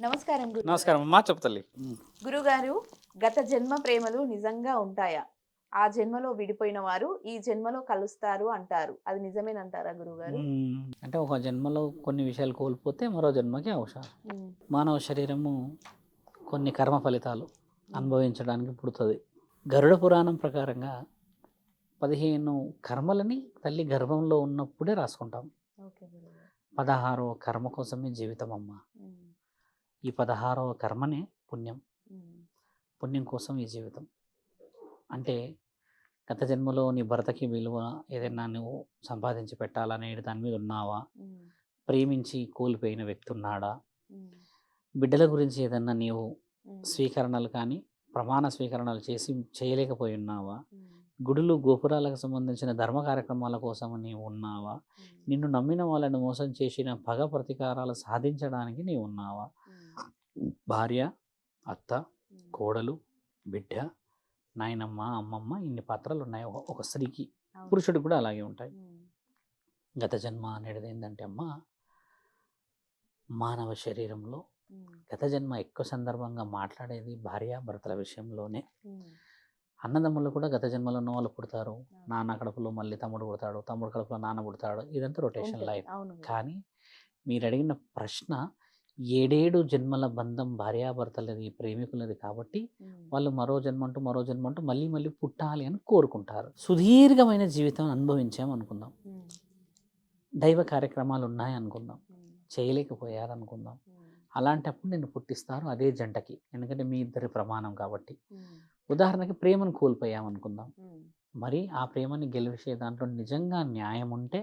నమస్కారం గురు నమస్కారం. అమ్మా చెప్తల్లి గురుగారు గత జన్మ ప్రేమలు నిజంగా ఉంటాయా? ఆ జన్మలో విడిపోయిన వారు ఈ జన్మలో కలుస్తారు అంటారు. అది నిజమేనంటారా గురుగారు. అంటే ఒక జన్మలో కొన్ని విషయాలు కోల్పోతే మరో జన్మకి అవసరం మానవ శరీరము కొన్ని కర్మ ఫలితాలు అనుభవించడానికి పుడుతుంది. గరుడ పురాణం ప్రకారంగా పదిహేను కర్మలని తల్లి గర్భంలో ఉన్నప్పుడే రాసుకుంటాం. పదహారవ కర్మ కోసమే జీవితం అమ్మ ఈ పదహారవ కర్మనే పుణ్యం. పుణ్యం కోసం ఈ జీవితం. అంటే గత జన్మలో నీ భర్తకి విలువ ఏదైనా నువ్వు సంపాదించి పెట్టాలనే దాని మీద ఉన్నావా? ప్రేమించి కోల్పోయిన వ్యక్తి ఉన్నాడా? బిడ్డల గురించి ఏదన్నా నీవు స్వీకరణలు కానీ ప్రమాణ స్వీకరణలు చేసి చేయలేకపోయి ఉన్నావా? గుడులు గోపురాలకు సంబంధించిన ధర్మ కార్యక్రమాల కోసం నీవు ఉన్నావా? నిన్ను నమ్మిన వాళ్ళని మోసం చేసిన పగ ప్రతీకారాలు సాధించడానికి నీవు ఉన్నావా? భార్య అత్త కోడలు బిడ్డ నాయనమ్మ అమ్మమ్మ ఇన్ని పాత్రలు ఉన్నాయి ఒక- స్త్రీకి అవును. పురుషుడికి కూడా అలాగే ఉంటాయి. గత జన్మ అనేది ఏంటంటే అమ్మ మానవ శరీరంలో గత జన్మ ఎక్కువ సందర్భంగా మాట్లాడేది భార్య భర్తల విషయంలోనే. అన్నదమ్ములు కూడా గత జన్మలో ఉన్న వాళ్ళు పుడతారు. నాన్న కడుపులో మళ్ళీ తమ్ముడు పుడతాడు తమ్ముడు కడుపులో నాన్న పుడతాడు. ఇదంతా రొటేషన్. లైఫ్. కానీ మీరు అడిగిన ప్రశ్న ఏడేడు జన్మల బంధం భార్యాభర్తలది ప్రేమికులది కాబట్టి వాళ్ళు మరో జన్మ అంటూ మరో జన్మ అంటూ మళ్ళీ మళ్ళీ పుట్టాలి అని కోరుకుంటారు. సుదీర్ఘమైన జీవితం అనుభవించాం అనుకుందాం. దైవ కార్యక్రమాలు ఉన్నాయి అనుకుందాం. ఉమ్, చేయలేకపోయారు అనుకుందాం ఉమ్, అలాంటప్పుడు నేను పుట్టిస్తారు అదే జంటకి ఎందుకంటే మీ ఇద్దరి ప్రమాణం కాబట్టి. ఉదాహరణకి ప్రేమను కోల్పోయాం అనుకుందాం ఉమ్, మరి ఆ ప్రేమని గెలిచే దాంట్లో నిజంగా న్యాయం ఉంటే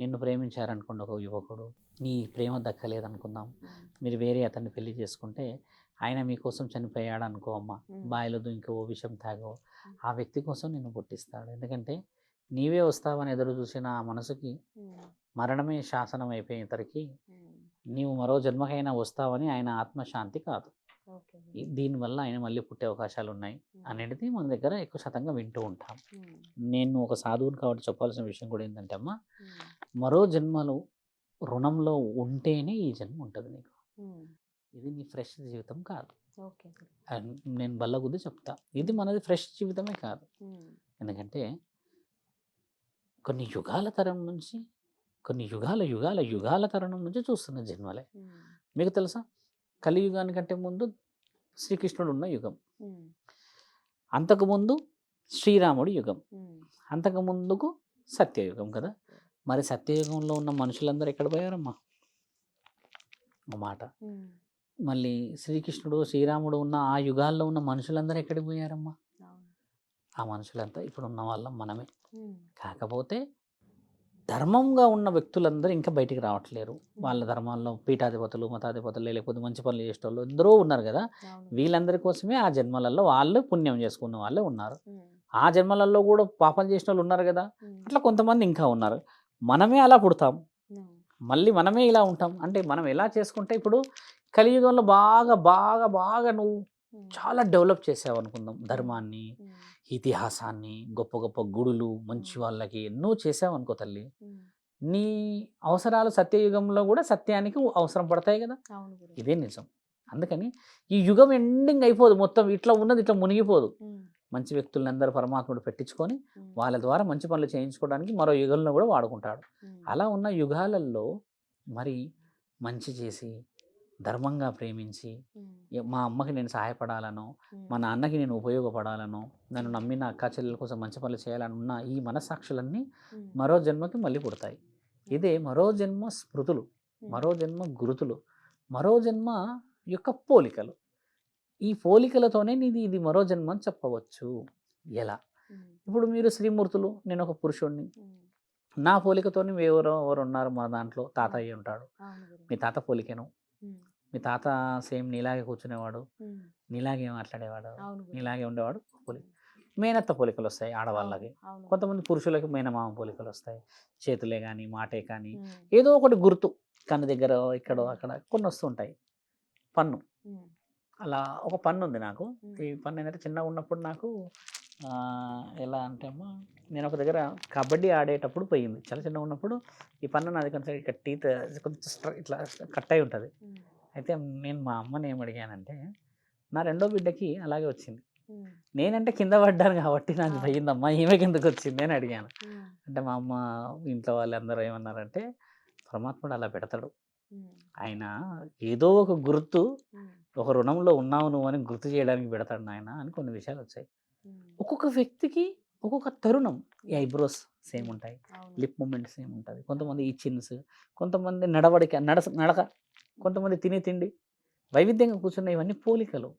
నిన్ను ప్రేమించారనుకోండి ఒక యువకుడు నీ ప్రేమ దక్కలేదనుకుందాం. మీరు వేరే అతన్ని పెళ్ళి చేసుకుంటే ఆయన మీకోసం చనిపోయాడు అనుకో అమ్మ. బాయిలో ఇంకో విషం తాగో. ఆ వ్యక్తి కోసం నిన్ను పుట్టిస్తాడు. ఎందుకంటే నీవే వస్తావని ఎదురు చూసిన ఆ మనసుకి మరణమే శాసనం అయిపోయేసరికి నీవు మరో జన్మకైనా వస్తావని ఆయన ఆత్మశాంతి కాదు. దీనివల్ల ఆయన మళ్ళీ పుట్టే అవకాశాలు ఉన్నాయి. అనేది మన దగ్గర ఎక్కువ శాతంగా వింటూ ఉంటాం. నేను ఒక సాధువుని కాబట్టి చెప్పాల్సిన విషయం కూడా ఏంటంటే అమ్మ మరో జన్మలు రుణంలో ఉంటేనే ఈ జన్మ ఉంటుంది నీకు. ఇది నీ ఫ్రెష్ జీవితం కాదు. నేను బల్లగుద్ది చెప్తా. ఇది మనది ఫ్రెష్ జీవితమే కాదు. ఎందుకంటే కొన్ని యుగాల తరం నుంచి కొన్ని యుగాల యుగాల యుగాల తరుణం నుంచి చూస్తున్న జన్మలే. మీకు తెలుసా? కలియుగానికంటే ముందు శ్రీకృష్ణుడు ఉన్న యుగం. అంతకుముందు శ్రీరాముడి యుగం. అంతకు ముందుకు సత్యయుగం కదా. మరి సత్యయుగంలో ఉన్న మనుషులందరూ ఎక్కడ పోయారమ్మా? మాట. మళ్ళీ శ్రీకృష్ణుడు శ్రీరాముడు ఉన్న ఆ యుగాల్లో ఉన్న మనుషులందరూ ఎక్కడికి పోయారమ్మా. ఆ మనుషులంతా ఇప్పుడు ఉన్న వాళ్ళం మనమే. కాకపోతే ధర్మంగా ఉన్న వ్యక్తులందరూ ఇంకా బయటికి రావట్లేరు. వాళ్ళ ధర్మాల్లో పీఠాధిపతులు మతాధిపతులు లేకపోతే మంచి పనులు చేసేటోళ్ళు ఎందరో ఉన్నారు కదా. వీళ్ళందరి కోసమే ఆ జన్మలలో వాళ్ళు పుణ్యం చేసుకున్న వాళ్ళే ఉన్నారు. ఆ జన్మలలో కూడా పాపం చేసిన వాళ్ళు ఉన్నారు కదా. అట్లా కొంతమంది ఇంకా ఉన్నారు. మనమే అలా పుడతాం. మళ్ళీ మనమే ఇలా ఉంటాం. అంటే మనం ఎలా చేసుకుంటే ఇప్పుడు కలియుగంలో బాగా బాగా బాగా నువ్వు చాలా డెవలప్ చేసావు అనుకుందాం ధర్మాన్ని ఇతిహాసాన్ని గొప్ప గొప్ప గుడులు మంచి వాళ్ళకి ఎన్నో చేసావు అనుకో తల్లి నీ అవసరాలు సత్యయుగంలో కూడా సత్యానికి అవసరం పడతాయి కదా. ఇదే నిజం. అందుకని ఈ యుగం ఎండింగ్ అయిపోదు. మొత్తం ఇట్లా ఉన్నది ఇట్లా మునిగిపోదు. మంచి వ్యక్తులందరూ అందరూ పరమాత్ముడు పెట్టించుకొని వాళ్ళ ద్వారా మంచి పనులు చేయించుకోవడానికి మరో యుగంలో కూడా వాడుకుంటాడు. అలా ఉన్న యుగాలలో మరి మంచి చేసి ధర్మంగా ప్రేమించి మా అమ్మకి నేను సహాయపడాలనో మా నాన్నకి నేను ఉపయోగపడాలనో నన్ను నమ్మిన అక్క చెల్లెల కోసం మంచి పనులు చేయాలని ఉన్న ఈ మనసాక్షులన్నీ ఉమ్, మరో జన్మకి మళ్ళీ పుడతాయి. ఇదే మరో జన్మ స్మృతులు మరో జన్మ గురుతులు మరో జన్మ యొక్క పోలికలు. ఈ పోలికలతోనే నీది ఇది మరో జన్మ అని చెప్పవచ్చు. ఎలా? ఇప్పుడు మీరు శ్రీమూర్తులు నేను ఒక పురుషుణ్ణి. నా పోలికతోని ఎవరో ఎవరు ఉన్నారు మా దాంట్లో తాతయ్య ఉంటాడు. మీ తాత పోలికెను. మీ తాత సేమ్ నీలాగే కూర్చునేవాడు నీలాగే మాట్లాడేవాడు. నీలాగే ఉండేవాడు పోలి మేనత్త పోలికలు వస్తాయి ఆడవాళ్ళకి. కొంతమంది పురుషులకి మేనమామ పోలికలు వస్తాయి చేతులే కానీ మాటే కానీ ఏదో ఒకటి గుర్తు కన్ను దగ్గర ఇక్కడో అక్కడ కొన్ని వస్తుంటాయి పన్ను అలా ఒక పన్ను ఉంది నాకు. ఈ పన్ను ఏంటంటే చిన్నగా ఉన్నప్పుడు నాకు ఎలా అంటే అమ్మా నేను ఒక దగ్గర కబడ్డీ ఆడేటప్పుడు పోయింది. చాలా చిన్నగా ఉన్నప్పుడు ఈ పన్ను నాది కొంచెం ఇక్కడ టీత్ కొంచెం స్ట్ర- ఇట్లా కట్ అయి ఉంటుంది. అయితే నేను మా అమ్మని ఏం అడిగానంటే నా రెండో బిడ్డకి అలాగే వచ్చింది. నేనంటే కింద పడ్డాను కాబట్టి నాకు. పోయిందమ్మా ఈమె కిందకు వచ్చింది అని అడిగాను. అంటే మా అమ్మ ఇంట్లో వాళ్ళందరూ ఏమన్నారంటే పరమాత్ముడు అలా పెడతాడు. ఆయన ఏదో ఒక గుర్తు ఒక రుణంలో ఉన్నావు నువ్వు అని గుర్తు చేయడానికి పెడతాడు నాయన అని కొన్ని విషయాలు వచ్చాయి. ఒక్కొక్క వ్యక్తికి ఒక్కొక్క తరుణం ఈ ఐబ్రోస్ సేమ్ ఉంటాయి. లిప్ మూమెంట్ సేమ్ ఉంటుంది కొంతమంది ఈ చిన్స్ కొంతమంది నడవడిక నడస నడక కొంతమంది తినే తిండి వైవిధ్యంగా కూర్చున్న ఇవన్నీ పోలికలు.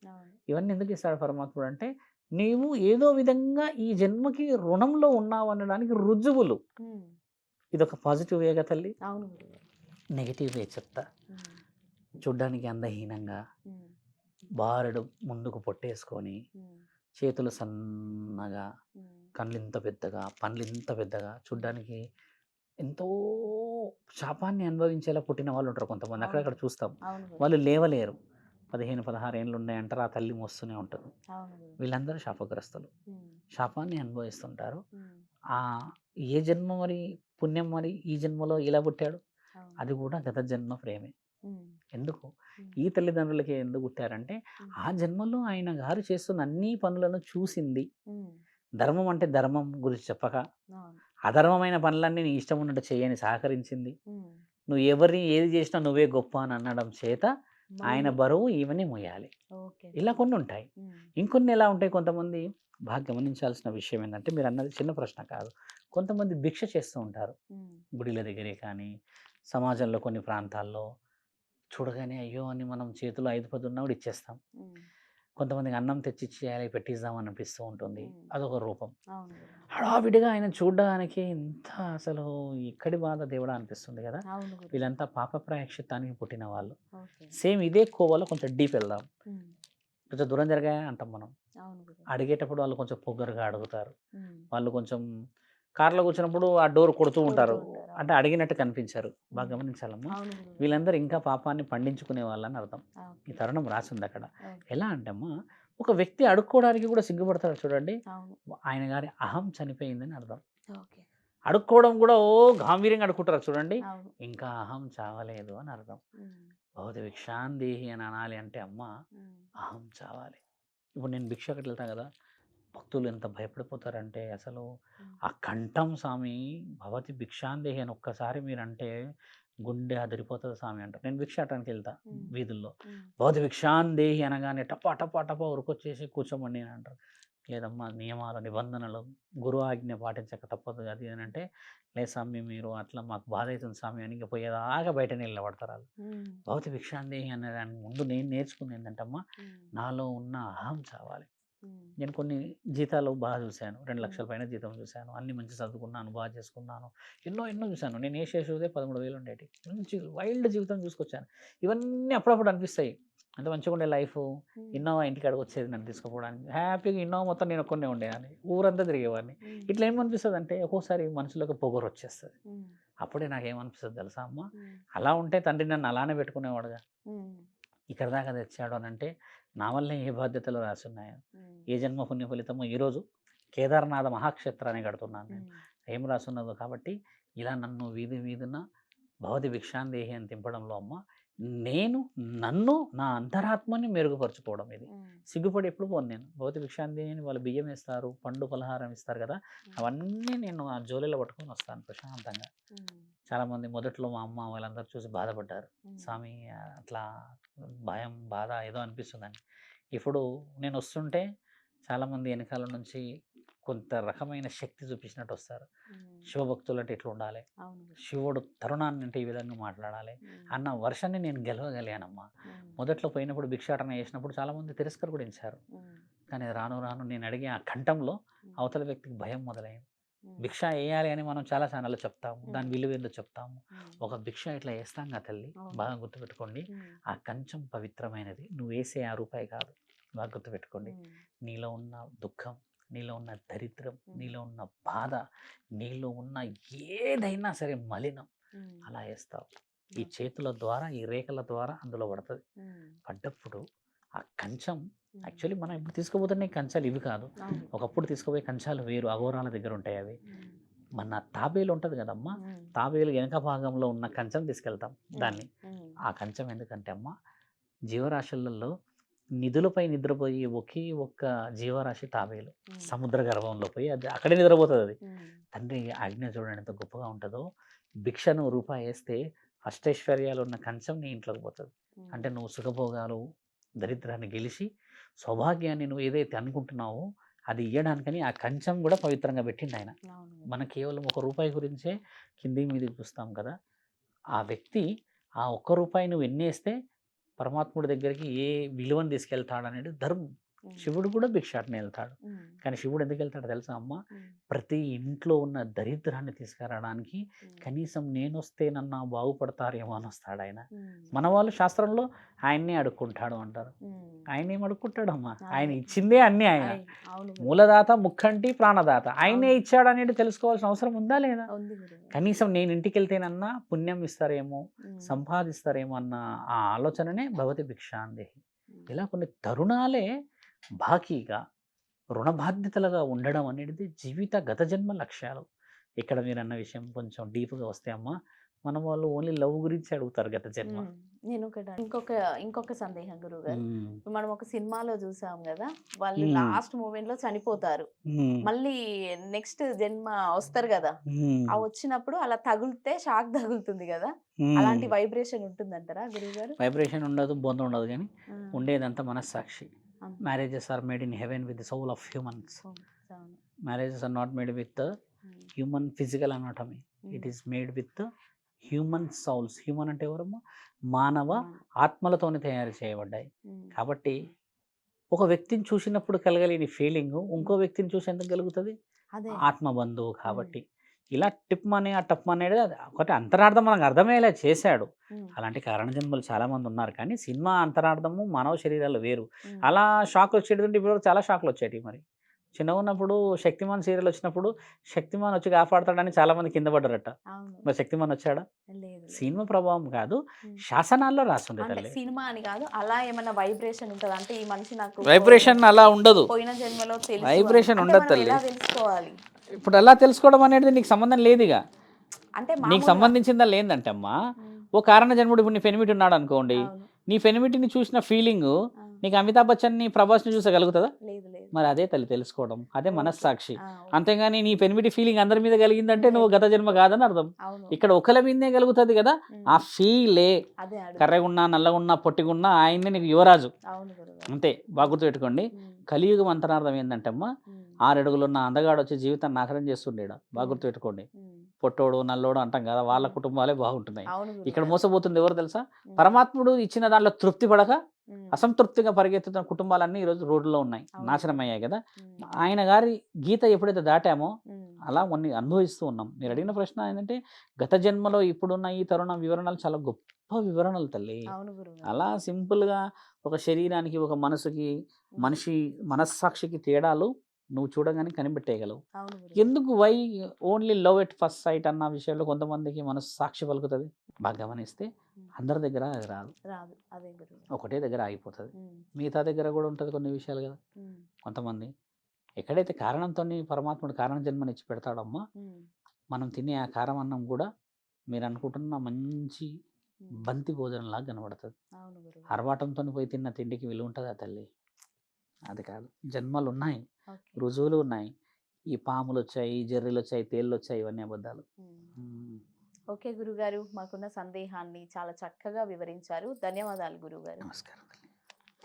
ఇవన్నీ ఎందుకు ఇస్తాడు పరమాత్ముడు అంటే నీవు ఏదో విధంగా ఈ జన్మకి రుణంలో ఉన్నావు అనడానికి రుజువులు. ఇదొక పాజిటివ్ వేగా తల్లి. నెగిటివ్ వే చెప్తా చూడ్డానికి అందహీనంగా బారెడు ముందుకు పొట్టేసుకొని చేతులు సన్నగా కళ్ళు ఇంత పెద్దగా పండ్లు ఇంత పెద్దగా చూడ్డానికి ఎంతో శాపాన్ని అనుభవించేలా పుట్టిన వాళ్ళు ఉంటారు కొంతమంది అక్కడక్కడ. చూస్తాం. వాళ్ళు లేవలేరు. పదిహేను పదహారు ఏళ్ళు ఉన్నాయంటారు ఆ తల్లి మోస్తూనే ఉంటుంది. వీళ్ళందరూ శాపగ్రస్తులు. శాపాన్ని అనుభవిస్తుంటారు. ఆ ఏ జన్మ మరి పుణ్యం మరి ఈ జన్మలో ఇలా పుట్టాడు. అది కూడా గత జన్మ ప్రేమే ఎందుకు? ఈ తల్లిదండ్రులకి ఎందుకు పుట్టారంటే ఆ జన్మలో ఆయన గారు చేస్తున్న అన్ని పనులను చూసింది. ధర్మం అంటే ధర్మం గురించి చెప్పక. అధర్మమైన పనులన్నీ నీ ఇష్టం ఉన్నట్టు చేయని సహకరించింది. నువ్వు ఎవరిని ఏది చేసినా నువ్వే గొప్ప అని అనడం చేత ఆయన బరువు ఈమెని మోయాలి. ఓకే ఇలా కొన్ని ఉంటాయి ఇంకొన్ని ఎలా ఉంటాయి కొంతమంది బాగా గమనించాల్సిన విషయం ఏంటంటే మీరు అన్నది చిన్న ప్రశ్న కాదు. కొంతమంది భిక్ష చేస్తూ ఉంటారు. గుడిల దగ్గరే కానీ సమాజంలో కొన్ని ప్రాంతాల్లో చూడగానే అయ్యో అని మనం చేతిలో ఐదు పది ఉన్నప్పుడు ఇచ్చేస్తాం. కొంతమందికి అన్నం తెచ్చి పెట్టిద్దామని అనిపిస్తూ ఉంటుంది. అదొక రూపం. హడావిడిగా ఆయన చూడడానికి ఎంత అసలు ఎక్కడి బాధ దేవుడా అనిపిస్తుంది కదా. వీళ్ళంతా పాప ప్రాయక్షిత్తానికి పుట్టిన వాళ్ళు. సేమ్ ఇదే కోవలో కొంచెం డీప్ వెళ్దాం. కొంచెం దూరం జరిగాయా అంటాం మనం. అడిగేటప్పుడు వాళ్ళు కొంచెం పొగరుగా అడుగుతారు. వాళ్ళు కొంచెం కార్లో కూర్చున్నప్పుడు ఆ డోర్ కొడుతూ ఉంటారు. అంటే అడిగినట్టు కనిపించారు. బాగా మ్మ్. గమనించాలమ్మా. వీళ్ళందరూ ఇంకా పాపాన్ని పండించుకునే వాళ్ళని అర్థం. ఈ. తరుణం రాసింది అక్కడ. ఎలా అంటే అమ్మా ఒక వ్యక్తి అడుక్కోవడానికి కూడా సిగ్గుపడతాడు చూడండి. ఆయన గారి అహం చనిపోయిందని అర్థం. అడుక్కోవడం కూడా ఓ గాంభీర్యంగా అడుక్కుంటారు చూడండి. ఇంకా అహం చావలేదు అని అర్థం. భౌతి భిక్షాందేహి అని అనాలి అంటే అమ్మ అహం చావాలి. ఇప్పుడు నేను భిక్షకి వెళ్తాను కదా. భక్తులు ఎంత భయపడిపోతారంటే అసలు ఆ కంఠం స్వామి భవతి భిక్షాందేహి అని ఒక్కసారి మీరంటే గుండె అదిరిపోతుంది స్వామి అంటారు. నేను భిక్ష అటానికి వెళ్తా. వీధుల్లో. భౌతి భిక్షాందేహి అనగానే టపా టపా టపా ఉరుకొచ్చేసి కూర్చోమండి అని అంటారు. లేదమ్మా నియమాలు నిబంధనలు గురువు ఆజ్ఞ పాటించక తప్పదు అది అని అంటే లేదు స్వామి మీరు అట్లా మాకు బాధ అవుతుంది స్వామి అని పోయేదాకా బయట నిలబడతారు వాళ్ళు. భౌతి భిక్షాందేహి అనే దాని ముందు నేను నేర్చుకుంది ఏంటంటే అమ్మా నాలో ఉన్న అహం చావాలి. నేను కొన్ని జీతాలు బాగా చూశాను రెండు లక్షల పైన జీతం చూశాను అన్ని మంచి చదువుకున్నాను బాగా చేసుకున్నాను. ఎన్నో ఎన్నో చూశాను నేను ఏ చేసేదే పదమూడు వేలు ఉండేటి. మంచి వైల్డ్ జీవితం చూసుకొచ్చాను. ఇవన్నీ అప్పుడప్పుడు అనిపిస్తాయి. అంత మంచిగా ఉండే లైఫ్ ఇన్నోవా ఇంటికి అడిగి వచ్చేది నన్ను తీసుకుపోవడానికి. హ్యాపీగా ఇన్నోవా మొత్తం నేను ఒక్కనే ఉండేవాడిని ఊరంతా తిరిగేవాడిని. ఇట్లా ఏమనిపిస్తుంది అంటే ఒక్కోసారి మనసులోకి పొగరు వచ్చేస్తుంది. అప్పుడే నాకేమనిపిస్తుంది తెలుసా అమ్మ? అలా ఉంటే తండ్రి నన్ను అలానే పెట్టుకునేవాడుగా. ఇక్కడ దాకా తెచ్చాడు అని అంటే నా వల్లే ఏ బాధ్యతలు రాసున్నాయో. ఏ జన్మ పుణ్య ఫలితమో ఈరోజు కేదార్నాథ మహాక్షేత్రాన్ని కడుతున్నాను నేను. ఏం రాసున్నదో కాబట్టి ఇలా నన్ను వీధి వీధిన భవతి భిక్షాందేహి అని తింపడంలో అమ్మ నేను నన్ను నా అంతరాత్మని మెరుగుపరుచుకోవడం ఇది. సిగ్గుపడి ఎప్పుడు పోను నేను. భౌతి భిక్షాందేహి అని వాళ్ళు బియ్యం ఇస్తారు పండు పలహారం ఇస్తారు కదా అవన్నీ నేను ఆ జోలిలో పట్టుకొని వస్తాను ప్రశాంతంగా. చాలామంది మొదట్లో మా అమ్మ వాళ్ళందరూ చూసి బాధపడ్డారు. స్వామి అట్లా భయం బాధ ఏదో అనిపిస్తుందని ఇప్పుడు నేను వస్తుంటే చాలామంది వెనకాల నుంచి కొంత రకమైన శక్తి చూపించినట్టు వస్తారు శివభక్తులు అంటే ఇట్లా ఉండాలి. శివుడు తరుణాన్ని అంటే ఈ విధంగా మాట్లాడాలి అన్న వర్షాన్ని నేను గెలవగలిగానమ్మా. మొదట్లో పోయినప్పుడు భిక్షాటన చేసినప్పుడు చాలామంది తిరస్కరించారు కానీ రాను రాను నేను అడిగే ఆ కంఠంలో అవతల వ్యక్తికి భయం మొదలైంది. భిక్ష వేయాలి అని మనం చాలా ఛానల్లో చెప్తాము. దాని. విలువ ఏందో చెప్తాము. ఒక భిక్ష ఇట్లా వేస్తాం కదా తల్లి. బాగా గుర్తుపెట్టుకోండి. ఆ కంచం పవిత్రమైనది. నువ్వు వేసే ఆ రూపాయి కాదు. బాగా గుర్తుపెట్టుకోండి. నీలో ఉన్న దుఃఖం నీలో ఉన్న దరిద్రం. నీలో ఉన్న బాధ నీలో ఉన్న ఏదైనా సరే మలినం అలా వేస్తావు ఈ చేతుల ద్వారా ఈ రేఖల ద్వారా అందులో పడుతుంది. పడ్డప్పుడు ఆ కంచం యాక్చువల్లీ మనం ఇప్పుడు తీసుకోబోతున్న ఈ కంచాలు ఇవి కాదు. ఒకప్పుడు తీసుకుపోయే కంచాలు వేరు అఘోరాల దగ్గర ఉంటాయి అవి. మన తాబేలు ఉంటుంది కదమ్మా తాబేలు వెనక భాగంలో ఉన్న కంచం తీసుకెళ్తాం దాన్ని. ఆ కంచం ఎందుకంటే అమ్మ జీవరాశులలో నిధులపై నిద్రపోయి ఒకే ఒక్క జీవరాశి తాబేలు. సముద్ర గర్భంలో పోయి అది అక్కడే నిద్రపోతుంది అది. తండ్రి ఆజ్ఞ చూడండి ఎంత గొప్పగా ఉంటుందో. భిక్షను రూపాయి వేస్తే అష్టైశ్వర్యాలు ఉన్న కంచం నీ ఇంట్లోకి పోతుంది. అంటే నువ్వు సుఖభోగాలు దరిద్రాన్ని గెలిచి సౌభాగ్యాన్ని నువ్వు ఏదైతే అనుకుంటున్నావో అది ఇయ్యడానికని ఆ కంచం కూడా పవిత్రంగా పెట్టిండు ఆయన. మన కేవలం ఒక రూపాయి గురించే కింది మీదకి చూస్తాం కదా! ఆ వ్యక్తి ఆ ఒక్క రూపాయి నువ్వు ఎన్ని వేస్తే పరమాత్ముడి దగ్గరికి ఏ విలువను తీసుకెళ్తాడు అనేది ధర్మం. శివుడు కూడా భిక్షాటనే వెళ్తాడు కానీ శివుడు ఎందుకు వెళ్తాడు తెలుసా అమ్మ? ప్రతి ఇంట్లో ఉన్న దరిద్రాన్ని తీసుకురావడానికి కనీసం నేను వస్తేనన్నా బాగుపడతారేమో అని వస్తాడు ఆయన మన వాళ్ళు శాస్త్రంలో ఆయన్నే అడుక్కుంటాడు అంటారు. ఆయన ఏం అడుక్కుంటాడమ్మా? ఆయన. ఇచ్చిందే అన్ని ఆయన. మూలదాత ముక్కంటి ప్రాణదాత ఆయనే. ఇచ్చాడు అనేది తెలుసుకోవాల్సిన అవసరం ఉందా లేదా. కనీసం నేను ఇంటికి వెళ్తేనన్నా పుణ్యం ఇస్తారేమో సంపాదిస్తారేమో అన్న ఆ ఆలోచననే భగవతి భిక్షాందేహి ఇలా కొన్ని తరుణాలే బాకీగా రుణ బాధ్యతలుగా ఉండడం అనేది జీవిత గత జన్మ లక్ష్యాలు. ఇక్కడ మీరు అన్న విషయం కొంచెం డీప్గా వస్తే అమ్మ మన వాళ్ళు ఓన్లీ లవ్ గురించి అడుగుతారు గత జన్మ. నేను ఒకటి ఇంకొక ఇంకొక సందేహం గురువు గారు మనం ఒక సినిమాలో చూసాం కదా వాళ్ళు. లాస్ట్ మూమెంట్లో చనిపోతారు మళ్ళీ నెక్స్ట్ జన్మ వస్తారు కదా ఆ వచ్చినప్పుడు అలా తగిలితే షాక్ తగులుతుంది కదా. అలాంటి వైబ్రేషన్ ఉంటుందంటారా గురువు గారు వైబ్రేషన్ ఉండదు బొంద ఉండదు కానీ ఉండేదంతా మనస్సాక్షి. Marriages are made in heaven with soul of humans marriages are not made with human physical anatomy it is made with human souls human అంటే ఎవరమ్మా? మానవ ఆత్మలతోనే తయారు చేయబడ్డాయి. కాబట్టి ఒక వ్యక్తిని చూసినప్పుడు కలగలేని ఫీలింగ్ ఇంకో వ్యక్తిని చూసి ఎందుకు కలుగుతుంది? అదే. ఆత్మ బంధువు కాబట్టి. ఇలా టిప్ మనీ ఆ టప్ మనీ అనేది ఒకటి అంతరార్థం మనకు అర్థమయ్యేలా చేశాడు. అలాంటి కారణ జన్మలు చాలా మంది ఉన్నారు. కానీ సినిమా అంతరార్థము మానవ శరీరాలు వేరు. అలా షాక్లు వచ్చేటంటే ఇప్పుడు చాలా షాక్లు వచ్చేటి మరి. చిన్నగా ఉన్నప్పుడు శక్తిమాన్ సీరియల్ వచ్చినప్పుడు శక్తిమాన్ వచ్చి కాపాడతాడని చాలా మంది కింద పడ్డారట. మరి శక్తిమాన్ వచ్చాడా. సినిమా ప్రభావం కాదు. శాసనాల్లో రాసుండే తల్లి. సినిమా అని కాదు అలా ఏమైనా వైబ్రేషన్ ఉంటది? అంటే ఈ మనిషి నాకు వైబ్రేషన్ అలా ఉండదు. పోయిన జన్మలో అంటే ఉండదు తల్లి. తెలుసుకోవాలి? ఇప్పుడు ఎలా తెలుసుకోవడం అనేది నీకు సంబంధం లేదు ఇక అంటే నీకు సంబంధించిందా లేదంటే అమ్మా ఓ కారణ జన్ముడు ఇప్పుడు నీ పెనిమిటి ఉన్నాడు అనుకోండి నీ పెనిమిటిని చూసిన ఫీలింగ్ నీకు అమితాబ్ బచ్చన్ని ప్రభాస్ని చూసగలుగుతుందా లేదు లేదు. మరి అదే తల్లి తెలుసుకోవడం అదే మనస్సాక్షి. అంతేగాని నీ పెనిమిటి ఫీలింగ్ అందరి మీద కలిగిందంటే నువ్వు గత జన్మ కాదని అర్థం. ఇక్కడ ఒకరి మీదే కలుగుతుంది కదా ఆ ఫీలే. కర్రగున్నా నల్లగున్నా పొట్టిగున్నా ఆయన్నే నీకు యువరాజు. అంతే బాగా గుర్తుపెట్టుకోండి. కలియుగం అంతరార్థం ఏంటంటే అమ్మా ఆరడుగులున్న అందగాడు వచ్చి జీవితాన్ని నాశనం చేస్తుండేడు? బాగా. గుర్తుపెట్టుకోండి. పొట్టోడు నల్లోడు అంటాం కదా వాళ్ళ. కుటుంబాలే బాగుంటున్నాయి. ఇక్కడ. మోసపోతుంది ఎవరు తెలుసా? పరమాత్ముడు ఇచ్చిన దాంట్లో తృప్తి పడక అసంతృప్తిగా పరిగెత్తుతున్న కుటుంబాలన్నీ ఈరోజు రోడ్లో ఉన్నాయి. నాశనం అయ్యాయి కదా! ఆయన గారి గీత ఎప్పుడైతే దాటామో అలా కొన్ని అనుభవిస్తూ ఉన్నాం. మీరు అడిగిన ప్రశ్న ఏంటంటే గత జన్మలో ఇప్పుడున్న ఈ తరుణ వివరణలు చాలా గొప్ప వివరణలు తల్లి. అలా సింపుల్గా ఒక శరీరానికి ఒక మనసుకి మనిషి మనస్సాక్షికి తేడాలు నువ్వు చూడగానే కనిపెట్టేయగలవు. ఎందుకు why only love at first sight అన్న విషయంలో కొంతమందికి మనసు సాక్షి పలుకుతుంది? బాగా గమనిస్తే అందరి దగ్గర అది రాదు. రాదు. అదే. ఒకటే దగ్గర ఆగిపోతుంది. మిగతా దగ్గర కూడా ఉంటుంది కొన్ని విషయాలు కదా. కొంతమంది. ఎక్కడైతే కారణంతో పరమాత్ముడు కారణ జన్మని ఇచ్చి పెడతాడమ్మో మనం తినే ఆ కారం అన్నం కూడా మీరు అనుకుంటున్న మంచి బంతి భోజనంలాగా కనబడుతుంది. అరవాటంతో పోయి తిన్న తిండికి విలువ ఉంటుందా తల్లి? అది కాదు. జన్మలు ఉన్నాయి. రుజువులు ఉన్నాయి. ఈ పాములు వచ్చాయి ఈ జర్రీలు వచ్చాయి తేళ్ళు వచ్చాయి ఇవన్నీ అబద్ధాలు. ఓకే గురుగారు. మాకున్న సందేహాన్ని చాలా చక్కగా వివరించారు. ధన్యవాదాలు గురుగారు. నమస్కారం.